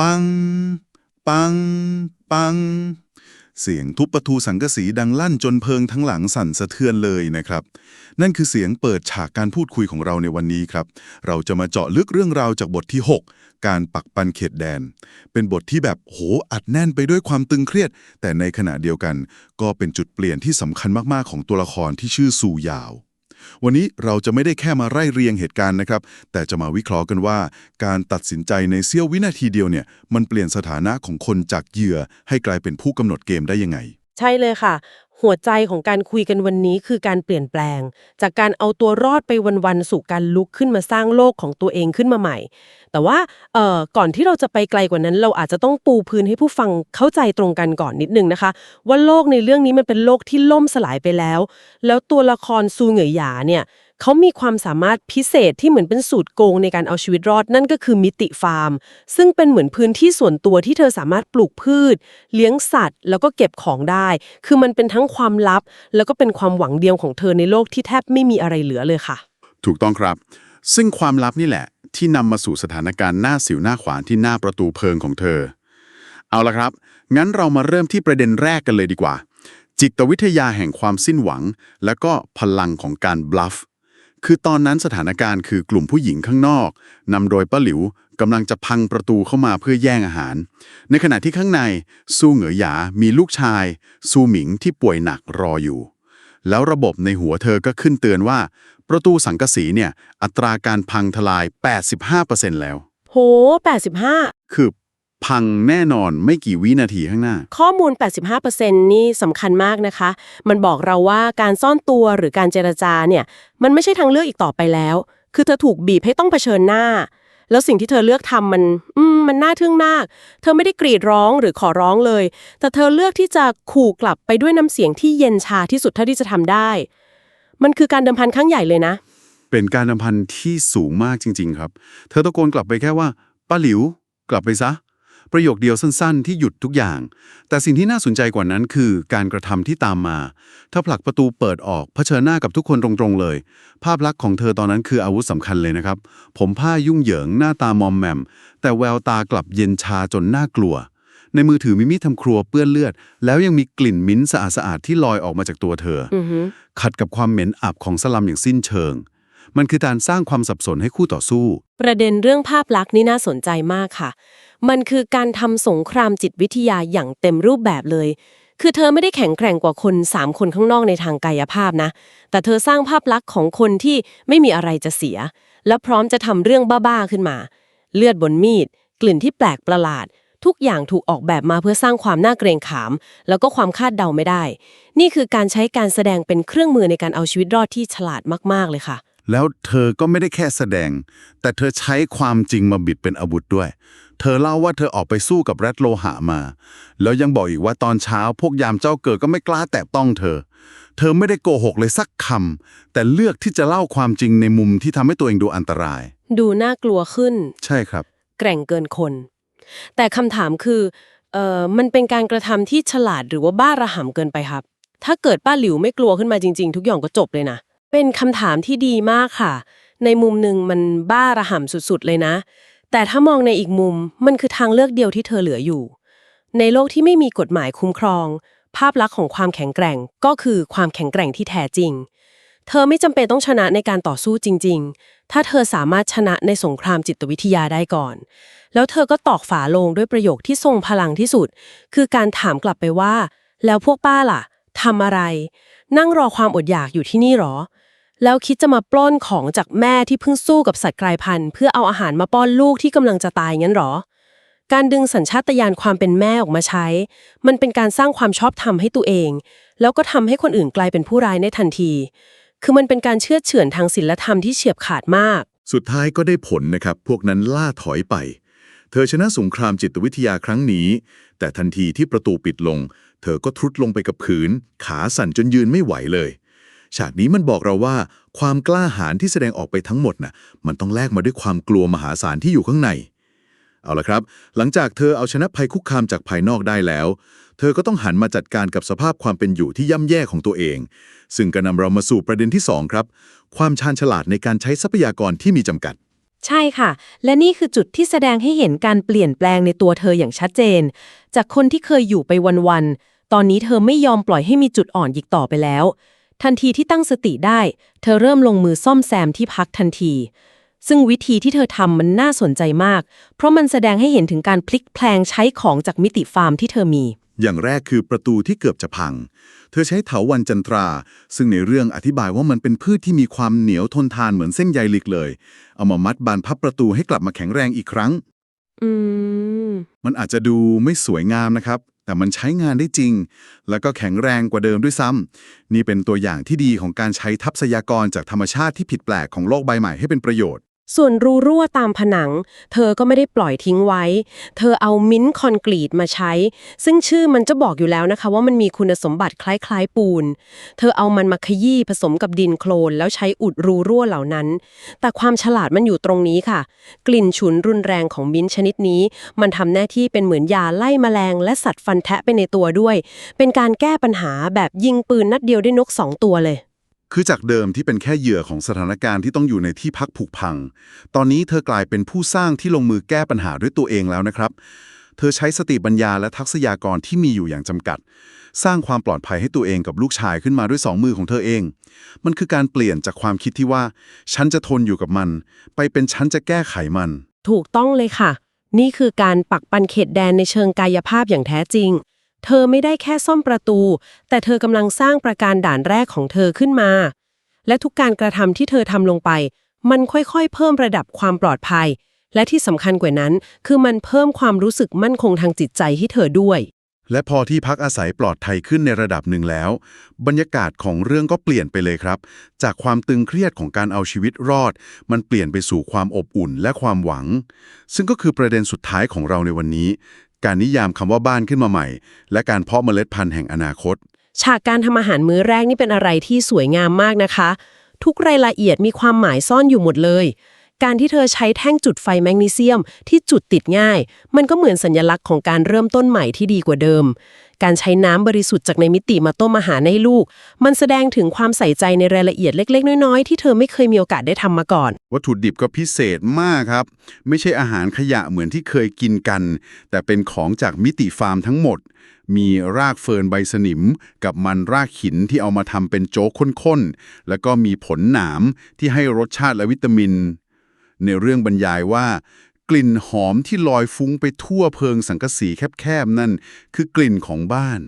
ปัง ปัง ปัง เสียงทุบประตูสังกสีดังลั่นจนเพิงทั้งหลังสั่นสะเทือนเลยนะครับ นั่นคือเสียงเปิดฉากการพูดคุยของเราในวันนี้ครับ เราจะมาเจาะลึกเรื่องราวจากบทที่ 6 การปักปันเขตแดน เป็นบทที่แบบโหอัดแน่นไปด้วยความตึงเครียด แต่ในขณะเดียวกัน ก็เป็นจุดเปลี่ยนที่สำคัญมากๆของตัวละครที่ชื่อซูยาว วันนี้เราจะไม่ได้แค่มาไล่เรียงเหตุการณ์นะครับ แต่จะมาวิเคราะห์กันว่า การตัดสินใจในเสี้ยววินาทีเดียวเนี่ย มันเปลี่ยนสถานะของคนจากเหยื่อให้กลายเป็นผู้กำหนดเกมได้ยังไง ใช่เลยค่ะ หัวใจของการคุยกันวันนี้คือการเปลี่ยนแปลง จากการเอาตัวรอดไปวันๆสู่การลุกขึ้นมาสร้างโลกของตัวเองขึ้นมาใหม่ แต่ว่าเอ่อก่อนที่เราจะไปไกลกว่านั้น เราอาจจะต้องปูพื้นให้ผู้ฟังเข้าใจตรงกันก่อนนิดนึงนะคะ ว่าโลกในเรื่องนี้มันเป็นโลกที่ล่มสลายไปแล้ว แล้วตัวละครซูเหงยหยาเนี่ย เขามีความสามารถพิเศษที่เหมือนเป็นสูตรโกงในการเอาชีวิตรอดนั่นก็คือมิติฟาร์ม ซึ่งเป็นเหมือนพื้นที่ส่วนตัวที่เธอสามารถปลูกพืช เลี้ยงสัตว์ แล้วก็เก็บของได้ คือมันเป็นทั้งความลับ แล้วก็เป็นความหวังเดียวของเธอในโลกที่แทบไม่มีอะไรเหลือเลยค่ะ ถูกต้องครับ ซึ่งความลับนี่แหละ ที่นำมาสู่สถานการณ์หน้าสิวหน้าขวานที่หน้าประตูเพิงของเธอ เอาละครับ งั้นเรามาเริ่มที่ประเด็นแรกกันเลยดีกว่าจิตวิทยาแห่งความสิ้นหวัง และก็พลังของการบลัฟ คือตอนนั้นสถานการณ์คือกลุ่มผู้หญิงข้างนอกนำโดยป้าหลิวกำลังจะพังประตูเข้ามาเพื่อแย่งอาหาร ในขณะที่ข้างในซูเหงอหยา มีลูกชายซูหมิงที่ป่วยหนักรออยู่ แล้วระบบในหัวเธอก็ขึ้นเตือนว่า ประตูสังกะสีเนี่ย อัตราการพังทลาย 85%แล้ว โห 85 คือ พังแน่นอนไม่กี่วินาทีข้างหน้า ข้อมูล 85%นี่สำคัญมากนะคะ มันบอกเราว่าการซ่อนตัวหรือการเจรจาเนี่ย มันไม่ใช่ทางเลือกอีกต่อไปแล้ว คือเธอถูกบีบให้ต้องเผชิญหน้า แล้วสิ่งที่เธอเลือกทำมันอืมมันน่าทึ่งมาก เธอไม่ได้กรีดร้องหรือขอร้องเลย แต่เธอเลือกที่จะขู่กลับไปด้วยน้ำเสียงที่เย็นชาที่สุดเท่าที่จะทำได้ มันคือการเดิมพันครั้งใหญ่เลยนะ เป็นการดำพันที่สูงมากจริง ๆ ครับ เธอตะโกนกลับไปแค่ว่าป้าหลิว กลับไปซะ ประโยคเดียวสั้นๆ ที่หยุดทุกอย่าง แต่สิ่งที่น่าสนใจกว่านั้นคือการกระทำที่ตามมา ถ้าผลักประตูเปิดออกเผชิญหน้ากับทุกคนตรงๆเลย ภาพลักษณ์ของเธอตอนนั้นคืออาวุธสำคัญเลยนะครับ ผมผ้ายุ่งเหยิงหน้าตามอมแหมม แต่แววตากลับเย็นชาจนน่ากลัว ในมือถือมีมีดทำครัวเปื้อนเลือด แล้วยังมีกลิ่นมิ้นท์สะอาดๆที่ลอยออกมาจากตัวเธออือฮึขัดกับความเหม็นอับของสลัมอย่างสิ้นเชิง มันคือการสร้างความสับสนให้คู่ต่อสู้ ประเด็นเรื่องภาพลักษณ์นี่น่าสนใจมากค่ะ มันคือการทำสงครามจิตวิทยาอย่างเต็มรูปแบบเลย คือเธอไม่ได้แข็งแกร่งกว่าคนสามคนข้างนอกในทางกายภาพนะ แต่เธอสร้างภาพลักษณ์ของคนที่ไม่มีอะไรจะเสีย และพร้อมจะทำเรื่องบ้าๆขึ้นมา เลือดบนมีด กลิ่นที่แปลกประหลาดทุกอย่างถูกออกแบบมาเพื่อสร้างความน่าเกรงขาม แล้วก็ความคาดเดาไม่ได้ นี่คือการใช้การแสดงเป็นเครื่องมือในการเอาชีวิตรอดที่ฉลาดมาก ๆ เลยค่ะ แล้วเธอก็ไม่ได้แค่แสดง แต่เธอใช้ความจริงมาบิดเป็นอาวุธด้วย เธอเล่าว่าเธอออกไปสู้กับแรดโลหะมา แล้วยังบอกอีกว่าตอนเช้าพวกยามเจ้าเกิดก็ไม่กล้าแตะต้องเธอ เธอไม่ได้โกหกเลยสักคำ แต่เลือกที่จะเล่าความจริงในมุมที่ทำให้ตัวเองดูอันตราย ดูน่ากลัวขึ้น ใช่ครับ แกร่งเกินคน แต่คำถามคือเอ่อมันเป็นการกระทำที่ฉลาดหรือว่าบ้าระห่ำเกินไปครับ ถ้าเกิดป้าหลิวไม่กลัวขึ้นมาจริง ๆ ทุกอย่างก็จบเลยนะ เป็นคำถามที่ดีมากค่ะ ในมุมหนึ่งมันบ้าระห่ำสุดๆ เลยนะ แต่ถ้ามองในอีกมุมมันคือทางเลือกเดียวที่เธอเหลืออยู่ ในโลกที่ไม่มีกฎหมายคุ้มครอง ภาพลักษณ์ของความแข็งแกร่งก็คือความแข็งแกร่งที่แท้จริง เธอไม่จำเป็นต้องชนะในการต่อสู้จริง ๆ ถ้าเธอสามารถชนะในสงครามจิตวิทยาได้ก่อน แล้วเธอก็ตอกฝาโลงด้วยประโยคที่ทรงพลังที่สุด คือการถามกลับไปว่า แล้วพวกป้าล่ะทำอะไร นั่งรอความอดอยากอยู่ที่นี่หรอ แล้วคิดจะมาปล้นของจากแม่ที่เพิ่งสู้กับสัตว์กลายพันธุ์เพื่อเอาอาหารมาป้อนลูกที่กำลังจะตายงั้นหรอ การดึงสัญชาตญาณความเป็นแม่ออกมาใช้ มันเป็นการสร้างความชอบธรรมให้ตัวเอง แล้วก็ทำให้คนอื่นกลายเป็นผู้ร้ายในทันที คือมันเป็นการเชื่อเฉือนทางศีลธรรมที่เฉียบขาดมาก สุดท้ายก็ได้ผลนะครับ พวกนั้นล่าถอยไป เธอชนะสงครามจิตวิทยาครั้งนี้ แต่ทันทีที่ประตูปิดลง เธอก็ทรุดลงไปกับพื้นขาสั่นจนยืนไม่ไหวเลย ฉากนี้มันบอกเราว่า ความกล้าหาญที่แสดงออกไปทั้งหมดน่ะมันต้องแลกมาด้วยความกลัวมหาศาลที่อยู่ข้างใน เอาละครับ หลังจากเธอเอาชนะภัยคุกคามจากภายนอกได้แล้ว เธอก็ต้องหันมาจัดการกับสภาพความเป็นอยู่ที่ย่ำแย่ของตัวเอง ซึ่งก็นำเรามาสู่ประเด็นที่สองครับ ความชาญฉลาดในการใช้ทรัพยากรที่มีจำกัดใช่ค่ะ และนี่คือจุดที่แสดงให้เห็นการเปลี่ยนแปลงในตัวเธออย่างชัดเจน จากคนที่เคยอยู่ไปวัน ๆ ตอนนี้เธอไม่ยอมปล่อยให้มีจุดอ่อนอีกต่อไปแล้ว ทันทีที่ตั้งสติได้ เธอเริ่มลงมือซ่อมแซมที่พักทันที ซึ่งวิธีที่เธอทำมันน่าสนใจมาก เพราะมันแสดงให้เห็นถึงการพลิกแพลงใช้ของจากมิติฟาร์มที่เธอมี อย่างแรกคือประตูที่เกือบจะพัง เธอใช้เถาวันจันทรา ซึ่งในเรื่องอธิบายว่ามันเป็นพืชที่มีความเหนียวทนทานเหมือนเส้นใยหลิกเลย เอามามัดบานพับประตูให้กลับมาแข็งแรงอีกครั้ง อืม มันอาจจะดูไม่สวยงามนะครับ แต่มันใช้งานได้จริง แล้วก็แข็งแรงกว่าเดิมด้วยซ้ำนี่เป็นตัวอย่างที่ดีของการใช้ทรัพพยากรจากธรรมชาติที่ผิดแปลกของโลกใบใหม่ให้เป็นประโยชน์ ส่วนรูรั่วตามผนัง เธอก็ไม่ได้ปล่อยทิ้งไว้ เธอเอามิ้นท์คอนกรีตมาใช้ ซึ่งชื่อมันจะบอกอยู่แล้วนะคะ ว่ามันมีคุณสมบัติคล้ายๆปูน เธอเอามันมาขยี้ผสมกับดินโคลน แล้วใช้อุดรูรั่วเหล่านั้น แต่ความฉลาดมันอยู่ตรงนี้ค่ะ กลิ่นฉุนรุนแรงของมิ้นท์ชนิดนี้ มันทำหน้าที่เป็นเหมือนยาไล่แมลง และสัตว์ฟันแทะไปในตัวด้วย เป็นการแก้ปัญหาแบบยิงปืนนัดเดียวได้นกสองตัวเลย คือจากเดิมที่เป็นแค่เหยื่อของสถานการณ์ที่ต้องอยู่ในที่พักผุพัง ตอนนี้เธอกลายเป็นผู้สร้างที่ลงมือแก้ปัญหาด้วยตัวเองแล้วนะครับ เธอใช้สติปัญญาและทักษยากรที่มีอยู่อย่างจำกัด สร้างความปลอดภัยให้ตัวเองกับลูกชายขึ้นมาด้วยสองมือของเธอเอง มันคือการเปลี่ยนจากความคิดที่ว่า ฉันจะทนอยู่กับมัน ไปเป็นฉันจะแก้ไขมัน ถูกต้องเลยค่ะ นี่คือการปักปันเขตแดนในเชิงกายภาพอย่างแท้จริง เธอไม่ได้แค่ซ่อมประตู แต่เธอกำลังสร้างประการด่านแรกของเธอขึ้นมา และทุกการกระทำที่เธอทำลงไป มันค่อยๆ เพิ่มระดับความปลอดภัย และที่สำคัญกว่านั้น คือมันเพิ่มความรู้สึกมั่นคงทางจิตใจให้เธอด้วย และพอที่พักอาศัยปลอดภัยขึ้นในระดับหนึ่งแล้ว บรรยากาศของเรื่องก็เปลี่ยนไปเลยครับ จากความตึงเครียดของการเอาชีวิตรอด มันเปลี่ยนไปสู่ความอบอุ่นและความหวัง ซึ่งก็คือประเด็นสุดท้ายของเราในวันนี้ การนิยามคำว่าบ้านขึ้นมาใหม่ และการเพาะเมล็ดพันธุ์แห่งอนาคต ฉากการทำอาหารมื้อแรกนี่เป็นอะไรที่สวยงามมากนะคะ ทุกรายละเอียดมีความหมายซ่อนอยู่หมดเลย การที่เธอใช้แท่งจุดไฟแมกนีเซียมที่จุดติดง่าย มันก็เหมือนสัญลักษณ์ของการเริ่มต้นใหม่ที่ดีกว่าเดิม การใช้น้ำบริสุทธิ์จากในมิติมาต้มอาหารให้ลูก มันแสดงถึงความใส่ใจในรายละเอียดเล็ก ๆ น้อยๆ ที่เธอไม่เคยมีโอกาสได้ทำมาก่อน วัตถุดิบก็พิเศษมากครับ ไม่ใช่อาหารขยะเหมือนที่เคยกินกัน แต่เป็นของจากมิติฟาร์มทั้งหมด มีรากเฟิร์นใบสนิม กับมันรากหินที่เอามาทำเป็นโจ๊กข้นๆแล้วก็มีผลหนามที่ให้รสชาติและวิตามิน ในเรื่องบรรยายว่า กลิ่นหอมที่ลอยฟุ้งไปทั่วเพิงสังกสีแคบๆนั่น คือกลิ่นของบ้าน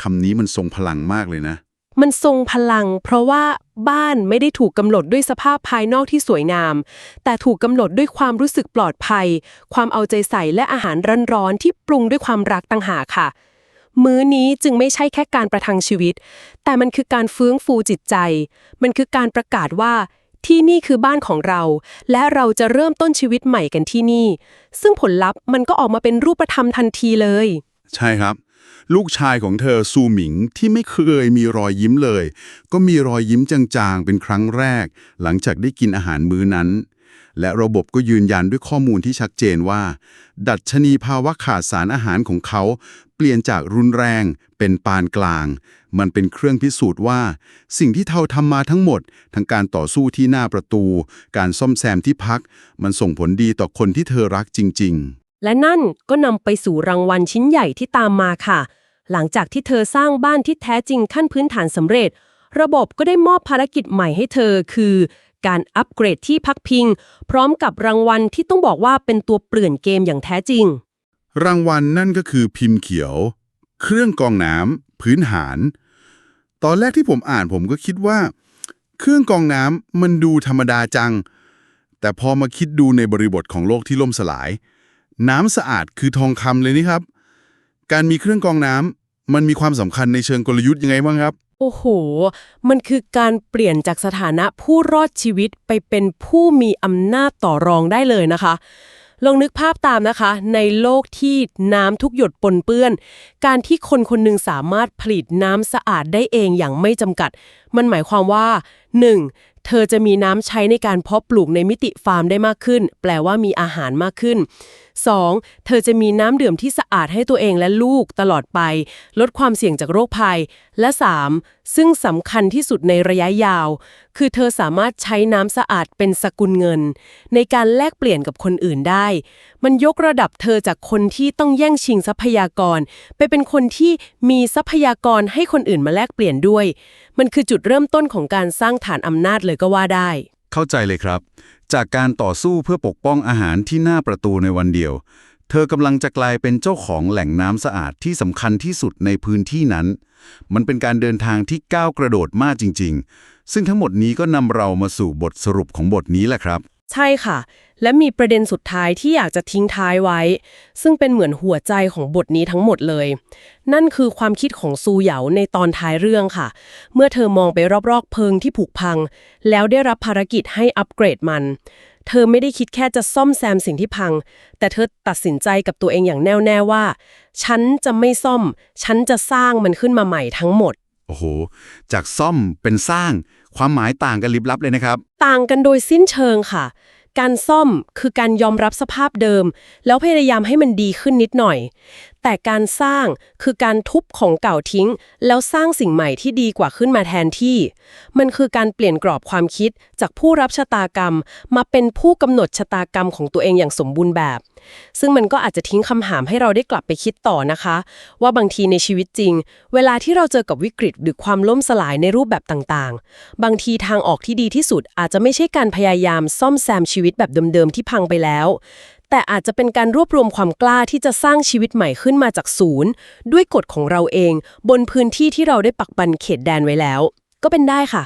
คำนี้มันทรงพลังมากเลยนะ มันทรงพลัง เพราะว่าบ้านไม่ได้ถูกกำหนดด้วยสภาพภายนอกที่สวยงาม แต่ถูกกำหนดด้วยความรู้สึกปลอดภัย ความเอาใจใส่และอาหารร้อนๆที่ปรุงด้วยความรักต่างหากค่ะ มื้อนี้จึงไม่ใช่แค่การประทังชีวิต แต่มันคือการฟื้นฟูจิตใจ มันคือการประกาศว่า ที่นี่คือบ้านของเรา และเราจะเริ่มต้นชีวิตใหม่กันที่นี่ ซึ่งผลลัพธ์มันก็ออกมาเป็นรูปธรรมทันทีเลย ใช่ครับ ลูกชายของเธอซูหมิงที่ไม่เคยมีรอยยิ้มเลย ก็มีรอยยิ้มจางๆ เป็นครั้งแรก หลังจากได้กินอาหารมื้อนั้น และระบบก็ยืนยันด้วยข้อมูลที่ชัดเจนว่า ดัชนีภาวะขาดสารอาหารของเขา เปลี่ยนจากรุนแรงเป็นปานกลาง มันเป็นเครื่องพิสูจน์ว่า สิ่งที่เธอทำมาทั้งหมด ทั้งการต่อสู้ที่หน้าประตู การซ่อมแซมที่พัก มันส่งผลดีต่อคนที่เธอรักจริง ๆ และนั่นก็นำไปสู่รางวัลชิ้นใหญ่ที่ตามมาค่ะ หลังจากที่เธอสร้างบ้านที่แท้จริงขั้นพื้นฐานสำเร็จ ระบบก็ได้มอบภารกิจใหม่ให้เธอ คือ การอัปเกรดที่พักพิง พร้อมกับรางวัลที่ต้องบอกว่าเป็นตัวเปลี่ยนเกมอย่างแท้จริง รางวัลนั่นก็คือพิมพ์เขียว เครื่องกรองน้ำพื้นฐาน ตอนแรกที่ผมอ่านผมก็คิดว่า เครื่องกรองน้ำมันดูธรรมดาจัง แต่พอมาคิดดูในบริบทของโลกที่ล่มสลาย น้ำสะอาดคือทองคำเลยนี่ครับ การมีเครื่องกรองน้ำมันมีความสำคัญในเชิงกลยุทธ์ยังไงบ้างครับ อ้โห มันคือการเปลี่ยนจากสถานะผู้รอดชีวิตไปเป็นผู้มีอำนาจต่อรองได้เลยนะคะ ลองนึกภาพตามนะคะ ในโลกที่น้ำทุกหยดปนเปื้อน การที่คนคนหนึ่งสามารถผลิตน้ำสะอาดได้เองอย่างไม่จำกัด มันหมายความว่า 1. เธอจะมีน้ำใช้ในการเพาะปลูกในมิติฟาร์มได้มากขึ้น แปลว่ามีอาหารมากขึ้น 2. เธอจะมีน้ำดื่มที่สะอาดให้ตัวเองและลูกตลอดไป ลดความเสี่ยงจากโรคภัย และ 3. ซึ่งสำคัญที่สุดในระยะยาว คือเธอสามารถใช้น้ำสะอาดเป็นสกุลเงิน ในการแลกเปลี่ยนกับคนอื่นได้ มันยกระดับเธอจากคนที่ต้องแย่งชิงทรัพยากร ไปเป็นคนที่มีทรัพยากรให้คนอื่นมาแลกเปลี่ยนด้วย มันคือจุดเริ่มต้นของการสร้างฐานอำนาจเลยก็ว่าได้ เข้าใจเลยครับ จากการต่อสู้เพื่อปกป้องอาหารที่หน้าประตูในวันเดียว เธอกำลังจะกลายเป็นเจ้าของแหล่งน้ำสะอาดที่สำคัญที่สุดในพื้นที่นั้น มันเป็นการเดินทางที่ก้าวกระโดดมากจริง ๆ ซึ่งทั้งหมดนี้ก็นำเรามาสู่บทสรุปของบทนี้แหละครับ ใช่ค่ะ และมีประเด็นสุดท้ายที่อยากจะทิ้งท้ายไว้ ซึ่งเป็นเหมือนหัวใจของบทนี้ทั้งหมดเลย นั่นคือความคิดของซูเหยาในตอนท้ายเรื่องค่ะ เมื่อเธอมองไปรอบๆเพิงที่ผุพัง แล้วได้รับภารกิจให้อัปเกรดมัน เธอไม่ได้คิดแค่จะซ่อมแซมสิ่งที่พัง แต่เธอตัดสินใจกับตัวเองอย่างแน่วแน่ว่า ฉันจะไม่ซ่อม ฉันจะสร้างมันขึ้นมาใหม่ทั้งหมด โอ้โห จากซ่อมเป็นสร้าง ความหมายต่างกันลิบลับเลยนะครับ ต่างกันโดยสิ้นเชิงค่ะ การซ่อมคือการยอมรับสภาพเดิม แล้วพยายามให้มันดีขึ้นนิดหน่อย แต่การสร้างคือการทุบของเก่าทิ้ง แล้วสร้างสิ่งใหม่ที่ดีกว่าขึ้นมาแทนที่ มันคือการเปลี่ยนกรอบความคิดจากผู้รับชะตากรรม มาเป็นผู้กำหนดชะตากรรมของตัวเองอย่างสมบูรณ์แบบ ซึ่งมันก็อาจจะทิ้งคำถามให้เราได้กลับไปคิดต่อนะคะ ว่าบางทีในชีวิตจริง เวลาที่เราเจอกับวิกฤตหรือความล่มสลายในรูปแบบต่างๆ บางทีทางออกที่ดีที่สุดอาจจะไม่ใช่การพยายามซ่อมแซมชีวิตแบบเดิมๆที่พังไปแล้ว แต่อาจจะเป็นการรวบรวมความกล้าที่จะสร้างชีวิตใหม่ขึ้นมาจากศูนย์ ด้วยกฎของเราเอง บนพื้นที่ที่เราได้ปักบันเขตแดนไว้แล้ว ก็เป็นได้ค่ะ